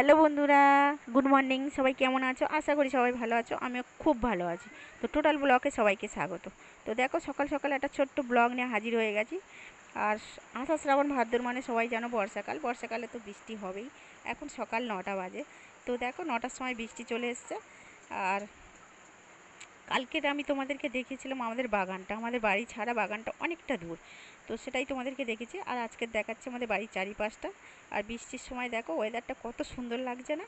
Hello বন্ধুরা, good morning. সবাই কেমন আছো? আশা করি সবাই ভালো আছো। আমিও খুব ভালো আছি। তো টোটাল ব্লগে সবাইকে স্বাগত। তো দেখো, সকাল সকাল একটা ছোট্ট ব্লগ নিয়ে হাজির হয়ে গেছি। আর আষাঢ় শ্রাবণ ভাদ্র মানে সবাই জানো বর্ষাকাল। বর্ষাকালে তো বৃষ্টি হবেই। এখন সকাল নটা বাজে। তো দেখো, নটার সময় বৃষ্টি চলে এসছে। আর কালকের আমি তোমাদেরকে দেখিয়েছিলাম আমাদের বাগানটা, আমাদের বাড়ি ছাড়া বাগানটা অনেকটা দূর। তো সেটাই তোমাদেরকে দেখেছি। আর আজকে দেখাচ্ছে আমাদের বাড়ির চারিপাশটা। আর বৃষ্টির সময় দেখো ওয়েদারটা কত সুন্দর লাগছে না?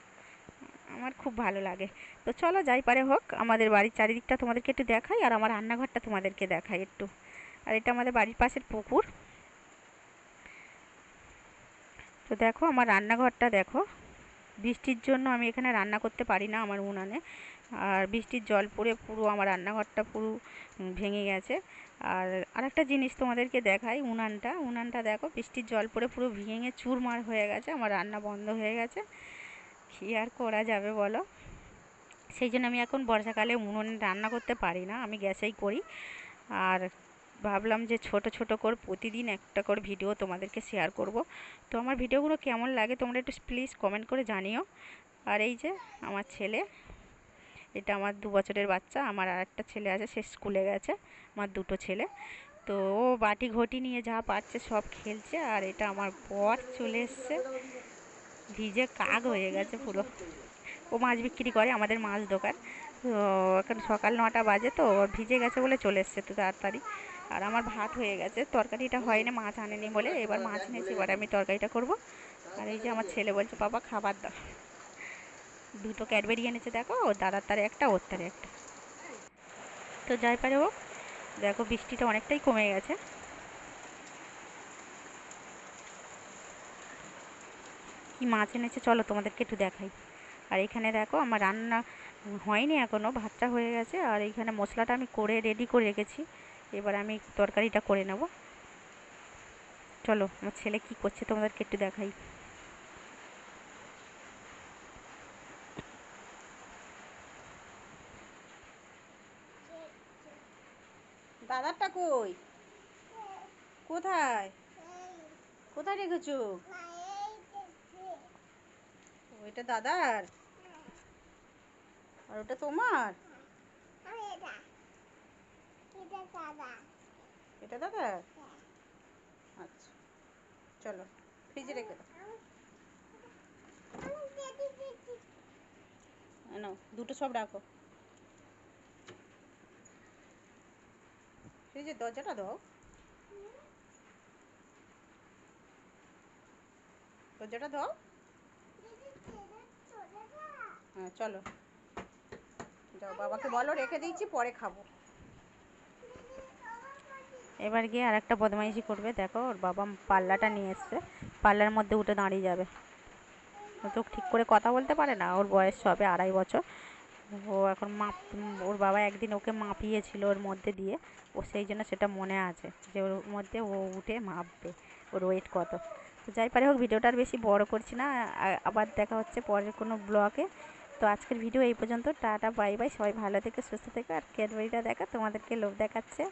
আমার খুব ভালো লাগে। তো চলো যাই পারে হোক, আমাদের বাড়ির চারিদিকটা তোমাদেরকে একটু দেখাই আর আমার রান্নাঘরটা তোমাদেরকে দেখাই একটু। আর এটা আমাদের বাড়ির পাশের পুকুর। তো দেখো, আমার রান্নাঘরটা দেখো। বৃষ্টির জন্য আমি এখানে রান্না করতে পারি না আমার উনানে। আর বৃষ্টির জল পড়ে পুরো আমার রান্নাঘরটা পুরো ভেঙে গেছে। আর আরেকটা জিনিস তোমাদেরকে দেখাই, উনানটা। উনানটা দেখো, বৃষ্টির জল পড়ে পুরো ভেঙে চুরমার হয়ে গেছে, আমার রান্না বন্ধ হয়ে গেছে। কী আর করা যাবে বলো? সেই জন্য আমি এখন বর্ষাকালে উনুনে রান্না করতে পারি না, আমি গ্যাসেই করি। আর ভাবলাম যে ছোট ছোট করে প্রতিদিন একটা করে ভিডিও তোমাদেরকে শেয়ার করব। তো আমার ভিডিওগুলো কেমন লাগে তোমরা একটু প্লিজ কমেন্ট করে জানিও। আর এই যে আমার ছেলে এটা আমার দু বছরের বাচ্চা, আমার আর একটা ছেলে আছে, সে স্কুলে গেছে, আমার দুটো ছেলে। তো ও বাটি ঘটি নিয়ে যা পাচ্ছে সব খেলছে, আর এটা আমার বর চলে এসছে। ভিজে কাক হয়ে গেছে পুরো। ও মাছ বিক্রি করে, আমাদের মাছ দোকান। তো এখন সকাল নটা বাজে তো ভিজে গেছে বলে চলে এসছে তো তাড়াতাড়ি। আর আমার ভাত হয়ে গেছে, তরকারিটা হয়নি, মাছ আনেনি বলে। এবার মাছ এনেছি, এবার আমি তরকারিটা করব। আর এই যে আমার ছেলে বলছে, বাবা, খাবার দাও। দুটো ক্যাডবেরি এনেছে, দেখো। ও দাদার তারে একটা, ওর তারে একটা। তো যাই পারে হোক, দেখো বৃষ্টিটা অনেকটাই কমে গেছে। কি মাছ এনেছে, চলো তোমাদেরকে একটু দেখাই। আর এখানে দেখো, আমার রান্না হয়নি এখনও ভাতটা হয়ে গেছে। আর এইখানে মশলাটা আমি করে রেডি করে রেখেছি। এবার আমি তরকারিটা করে নেব। চলো, আমার ছেলে কি করছে তোমাদেরকে একটু দেখাই। দাদারটা কই? কোথায়? কোথায় রেখেছো? ওইটা দাদার? আর ওটা তোমার? এটা দাদার? আচ্ছা চলো, ফ্রিজে রেখে দাও। দুটো সব রাখো। ফ্রিজের দরজাটা দাও। দরজাটা দাও। হ্যাঁ চলো। যাও, বাবাকে বলো, রেখে দিয়েছি, পরে খাব। এবার গিয়ে আর একটা বদমাইশি করবে, দেখো, ওর বাবা পাল্লাটা নিয়ে এসছে। পাল্লার মধ্যে উঠে দাঁড়িয়ে যাবে। তো ঠিক করে কথা বলতে পারে না, ওর বয়স হবে আড়াই বছর। ও এখন মাপ, ওর বাবা একদিন ওকে মাপিয়েছিল ওর মধ্যে দিয়ে। ও সেই জন্য সেটা মনে আছে যে ওর মধ্যে ও উঠে মাপবে, ওর ওয়েট কত। তো যাই পারে হোক, ভিডিওটা আর বেশি বড় করছি না আবার দেখা হচ্ছে পরের কোনো ব্লগে তো আজকের ভিডিও এই পর্যন্ত, টাটা বাই বাই সবাই ভালো থেকে, সুস্থ থেকে। আর ক্যাডবেরিটা দেখা, তোমাদেরকে লোভ দেখাচ্ছে,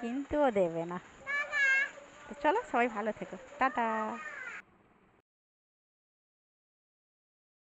কিন্তু ও দেবে না। তো চলো, সবাই ভালো থেকো। টাটা।